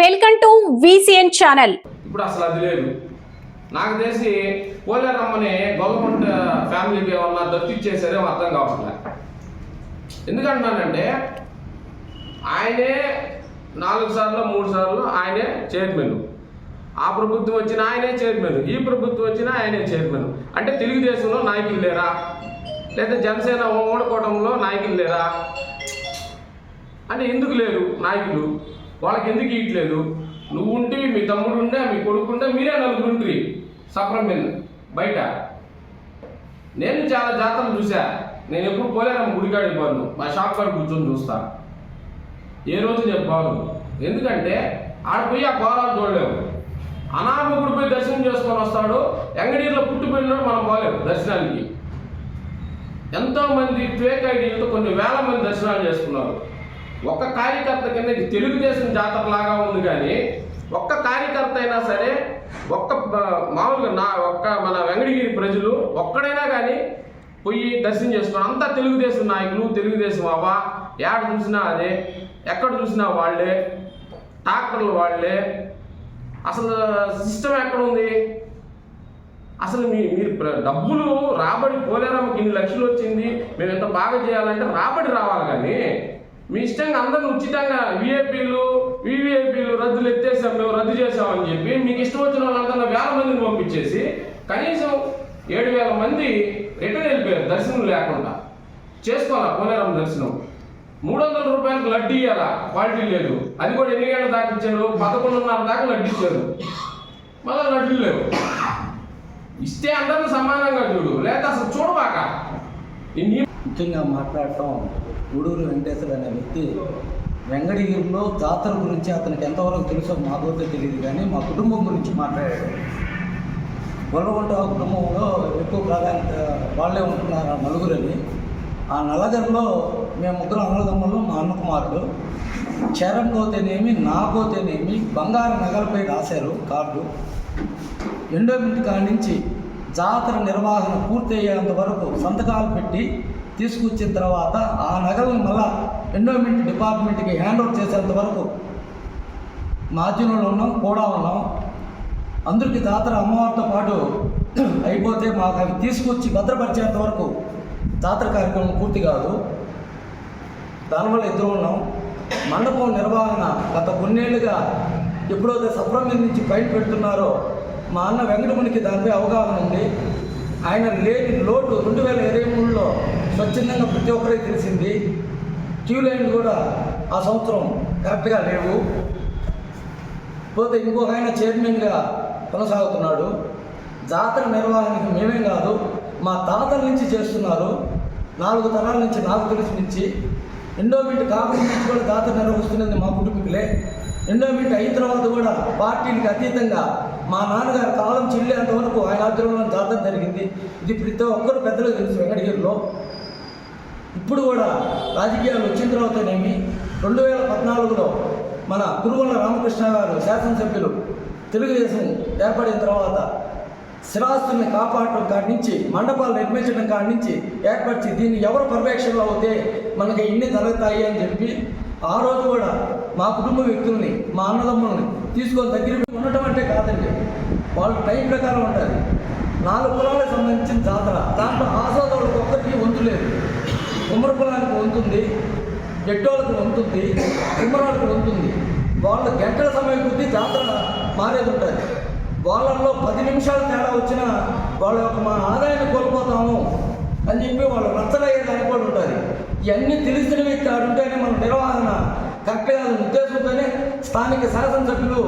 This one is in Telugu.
Welcome to VCN channel. ఇప్పుడు అసలు అది లేదు. నాకు తెలిసి పోలేరమ్మని గవర్నమెంట్ ఫ్యామిలీకి ఏమన్నా దత్తిచ్చేసారేమో అర్థం కావట్లే. ఎందుకంటున్నానంటే ఆయనే నాలుగు సార్లు మూడు సార్లు ఆయనే చైర్మన్. ఆ ప్రభుత్వం వచ్చిన ఆయనే చైర్మన్. ఈ ప్రభుత్వం వచ్చిన ఆయనే చైర్మన్. అంటే తెలుగుదేశంలో నాయకులు లేరా? లేదా జనసేన ఓడకోవడంలో నాయకులు లేరా? అంటే ఎందుకు లేరు నాయకులు? వాళ్ళకి ఎందుకు ఇయట్లేదు నువ్వు ఉంటే మీ తమ్ముడు ఉండే మీ కొడుకు ఉంటే మీరే నలుగురు ఉండ్రి సఫరం మీద బయట. నేను చాలా జాతరలు చూసా నేను ఎప్పుడు పోలేనమ్మ గుడికాడికి పోను. మా షాప్ కాడ కూర్చొని చూస్తా. ఏ రోజు నేను పోను ఎందుకంటే ఆడ పోయి ఆ కోరాలు చూడలేవు. అనామకుడు పోయి దర్శనం చేసుకొని వస్తాడు. ఎంగడీలో పుట్టిపోయినాడు మనం పోలేము దర్శనానికి. ఎంతోమంది ఫేక్ ఐడీలతో కొన్ని వేల మంది దర్శనాలు చేసుకున్నారు. ఒక్క కార్యకర్త కింద ఇది తెలుగుదేశం జాతర లాగా ఉంది కానీ ఒక్క కార్యకర్త అయినా సరే ఒక్క మామూలుగా నా ఒక్క మన వెంకటగిరి ప్రజలు ఒక్కడైనా కానీ పోయి దర్శనం చేసుకుని అంతా తెలుగుదేశం నాయకులు తెలుగుదేశం అవ్వ ఏడ చూసినా అదే ఎక్కడ చూసినా వాళ్ళే ట్రాక్టర్లు వాళ్ళే. అసలు సిస్టమ్ ఎక్కడ ఉంది? అసలు మీ మీరు డబ్బులు రాబడి పోలేరమ్మకి ఇన్ని లక్షలు వచ్చింది మేము ఎంత బాగా చేయాలంటే రాబడి రావాలి కానీ మీ ఇష్టంగా అందరిని ఉచితంగా విఐపీలు వివిఐపీలు రద్దులు ఎత్తేసాం మేము రద్దు చేసామని చెప్పి మీకు ఇష్టం వచ్చిన వాళ్ళందరూ వేల మందిని పంపించేసి కనీసం ఏడు వేల మంది రిటర్న్ వెళ్ళిపోయారు దర్శనం లేకుండా. చేసుకోవాలా? పోలేరం దర్శనం. మూడు వందల రూపాయలకు లడ్డు ఇవ్వాలా క్వాలిటీ లేదు. అది కూడా ఎన్ని గంటల దాకా ఇచ్చారు? పదకొండున్నర దాకా లడ్డు ఇచ్చారు. మళ్ళీ లడ్డు లేవు. ఇస్తే అందరిని సమానంగా చూడు. లేదా అసలు చూడబాక. ముఖ్యంగా మాట్లాడటం గూడూరు వెంకటేశ్వర అనే వ్యక్తి వెంగడగిరిలో జాతర గురించి అతనికి ఎంతవరకు తెలుసో మాకైతే తెలియదు కానీ మా కుటుంబం గురించి మాట్లాడాడు. గొల్లగుంట కుటుంబంలో ఎక్కువ ప్రాధాన్యత వాళ్ళే ఉంటున్నారు ఆ నలుగురని. ఆ నలుగురిలో మేము ముగ్గురు అన్నదమ్ములు మా అన్న కుమారుడు చరణ్ కోతేనేమి నాకోతేనేమి బంగారు నగలపై రాశారు కార్డు. ఎండోమెంట్ కాడి నుంచి జాతర నిర్వహణ పూర్తయ్యేంత వరకు సంతకాలు పెట్టి తీసుకొచ్చిన తర్వాత ఆ నగలను మళ్ళా ఎండోమెంట్ డిపార్ట్మెంట్కి హ్యాండ్ ఓవర్ చేసేంత వరకు మాధ్యమంలో ఉన్నాం కూడా ఉన్నాం. అందరికీ తాతర అమ్మవారితో పాటు అయిపోతే మాకు అవి తీసుకొచ్చి భద్రపరిచేంత వరకు జాతర కార్యక్రమం పూర్తి కాదు. దానివల్ల ఇద్దరు ఉన్నాం. మండపం నిర్వహణ గత కొన్నేళ్ళుగా ఎప్పుడైతే సబ్రహ్మణ్యం నుంచి బయట పెడుతున్నారో మా అన్న వెంకటమునికి దానిపై అవగాహన ఉంది. ఆయన లేని లోటు రెండు వేల ఇరవై మూడులో స్వచ్ఛందంగా ప్రతి ఒక్కరికి తెలిసింది. క్యూ లైన్ కూడా ఆ సంవత్సరం కరెక్ట్గా లేవు. పోతే ఇంకొక ఆయన చైర్మన్గా కొనసాగుతున్నాడు. జాతర నిర్వహణకి మేమే కాదు మా తాతల నుంచి చేస్తున్నారు. నాలుగు తరాల నుంచి నాకు తెలిసి నుంచి. ఎండోమెంట్ కాకుండా నుంచి కూడా జాతర నిర్వహిస్తున్నది మా కుటుంబీకులే. ఎండోమెంట్ అయిన తర్వాత కూడా పార్టీలకు అతీతంగా మా నాన్నగారు కాలం చెల్లేంత వరకు ఆయన ఆధ్వర్యంలో జాతర జరిగింది. ఇది ప్రతి ఒక్కరు పెద్దలకు తెలుసు. వెంకటగిరిలో ఇప్పుడు కూడా రాజకీయాలు వచ్చిన తర్వాతనేమి రెండు వేల పద్నాలుగులో మన కురుగొండ రామకృష్ణ గారు శాసనసభ్యులు తెలుగుదేశం ఏర్పడిన తర్వాత స్థిరాస్తుల్ని కాపాడటం కాడి నుంచి మండపాలు నిర్మించడం కాడి నుంచి ఏర్పరిచి దీన్ని ఎవరు పర్యవేక్షణలో అవుతే మనకి ఇన్ని జరుగుతాయి అని చెప్పి ఆ రోజు కూడా మా కుటుంబ వ్యక్తుల్ని మా అన్నదమ్ముల్ని తీసుకొని దగ్గర ఉండటం అంటే కాదండి. వాళ్ళ టైం ప్రకారం ఉంటుంది నాలుగు కులాలకు సంబంధించిన జాతర. దాంట్లో ఆసోదరులకు ఒక్కరికి వంతు లేదు. కుమ్మరి కులానికి వంతుంది జట్టోళ్ళకి వంతుంది కుమ్మరాలకు వంతుంది. వాళ్ళ గంటల సమయం కొద్దీ జాతర మారేది ఉంటుంది. వాళ్ళల్లో పది నిమిషాలు తేడా వచ్చినా వాళ్ళ యొక్క మా ఆదాయాన్ని కోల్పోతాము అని చెప్పి వాళ్ళు రచ్చలయ్యేదానికి ఇవన్నీ తెలిసిన వ్యక్తి ఆడుంటేనే మన నిర్వహణ కరెక్ట్గా ఉద్దేశంతోనే స్థానిక శాసనసభ్యులు